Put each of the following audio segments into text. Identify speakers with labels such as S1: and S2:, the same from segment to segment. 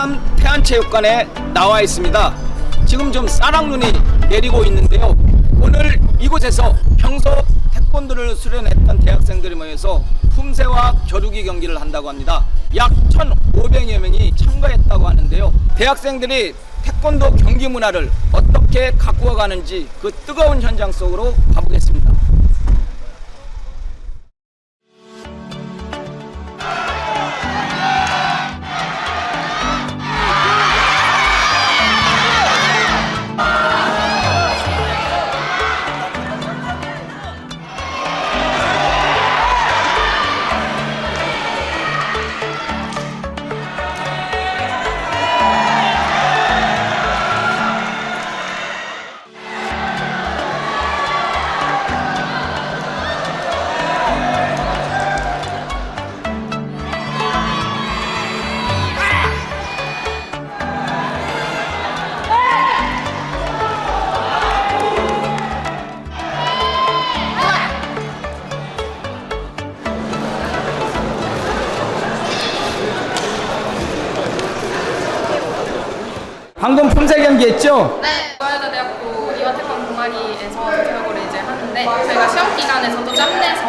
S1: 충남 태안체육관에 나와 있습니다. 지금 좀 쌀랑눈이 내리고 있는데요. 오늘 이곳에서 평소 태권도를 수련했던 대학생들이 모여서 품새와 겨루기 경기를 한다고 합니다. 약 1,500여 명이 참가했다고 하는데요. 대학생들이 태권도 경기 문화를 어떻게 가꾸어 가는지 그 뜨거운 현장 속으로 가보겠습니다. 방금 품새 경기 했죠?
S2: 네. 여자대학교 이화태권 동아리에서 교육을 이제 하는데 저희가 시험 기간에서도 짬내서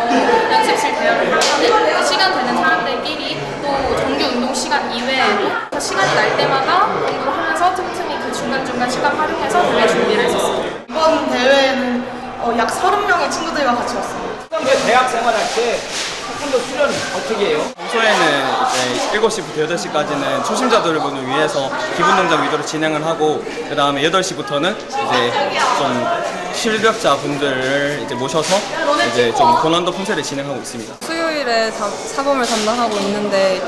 S2: 연습실 대여를 하거든요. 그 시간 되는 사람들끼리 또 정규 운동 시간 이외에도 그 시간이 날 때마다 운동을 하면서 틈틈이 그 중간중간 시간 활용해서 대회 준비를 했었어요.
S3: 이번 대회에는 어, 약 30명의 친구들과 같이 왔습니 다.
S1: 평소에 대학 생활할 때 태권도 수련 어떻게 해요?
S4: 평소에는 이제 7시부터 8시까지는 초심자들을 위해서 기본 동작 위주로 진행을 하고 그 다음에 8시부터는 이제 좀 실력자 분들을 이제 모셔서 이제 좀 고난도 품새를 진행하고 있습니다.
S5: 수요일에 자- 사범을 담당하고 있는데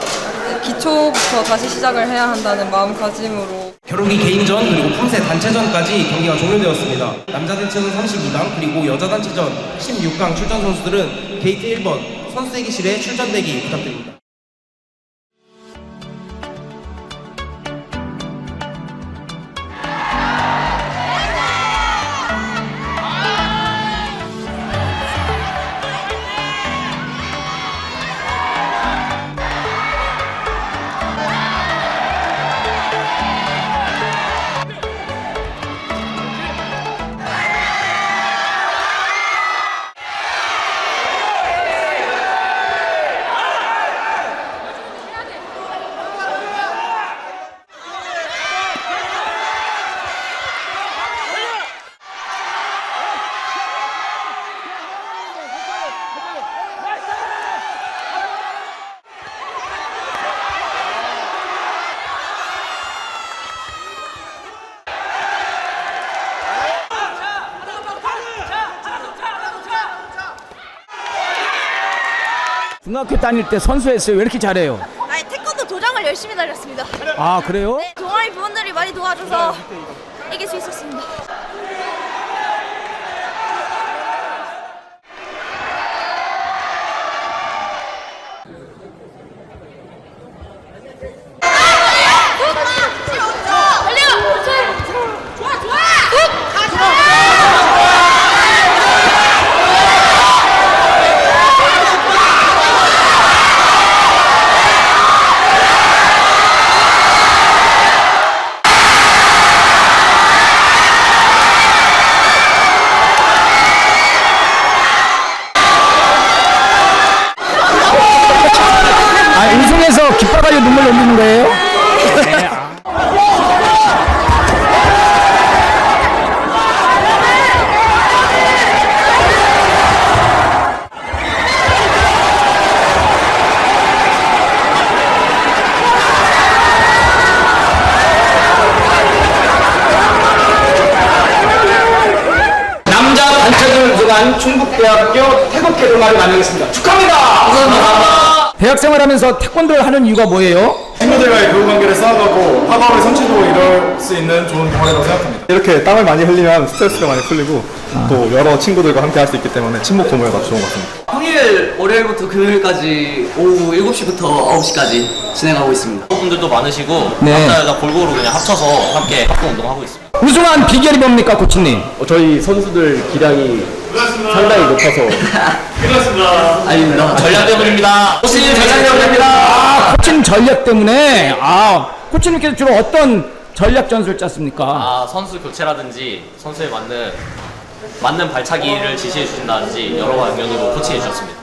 S5: 기초부터 다시 시작을 해야 한다는 마음가짐으로
S6: 겨루기 개인전 그리고 품새 단체전까지 경기가 종료되었습니다. 남자 단체전 32강 그리고 여자 단체전 16강 출전 선수들은 게이트 1번 선수 대기실에 출전대기 부탁드립니다.
S1: 중학교 다닐 때 선수했어요. 왜 이렇게 잘해요?
S7: 아니 태권도 도장을 열심히 달렸습니다.
S1: 아 그래요?
S7: 네, 동아리 부원들이 많이 도와줘서 이길 수 있었습니다.
S1: 아 우승해서 기뻐가지고 눈물 흘리는 거예요? 남자 단체전을 우승한 충북대학교 태극회 동아리 만나겠습니다. 축하합니다. 감사합니다. 대학 생활 하면서 태권도를 하는 이유가 뭐예요?
S8: 친구들과의 교우 관계를 쌓아가고 학업의 성취도 이룰 수 있는 좋은 동아리라고 생각합니다. 이렇게 땀을 많이 흘리면 스트레스가 많이 풀리고 또 여러 친구들과 함께 할 수 있기 때문에 친목 도모가 좋은 것 같습니다.
S9: 평일 월요일부터 금요일까지 오후 7시부터 9시까지 진행하고 있습니다.
S10: 분들도 많으시고
S1: 네.
S10: 여자 골고루 그냥 합쳐서 함께 합동 운동하고 있습니다.
S1: 우승한 비결이 뭡니까 코치님?
S4: 저희 선수들 기량이 상당히 높아서
S9: 아닙니다.
S10: 전략대문입니다. 호신 전략대문입니다.
S1: 아 코치님 전략 때문에 아
S11: 코치님께서 주로 어떤 전략 전술을 짰습니까?
S10: 아 선수 교체라든지 선수에 맞는 맞는 발차기를 지시해 주신다든지 여러 방면으로 코치해 주셨습니다.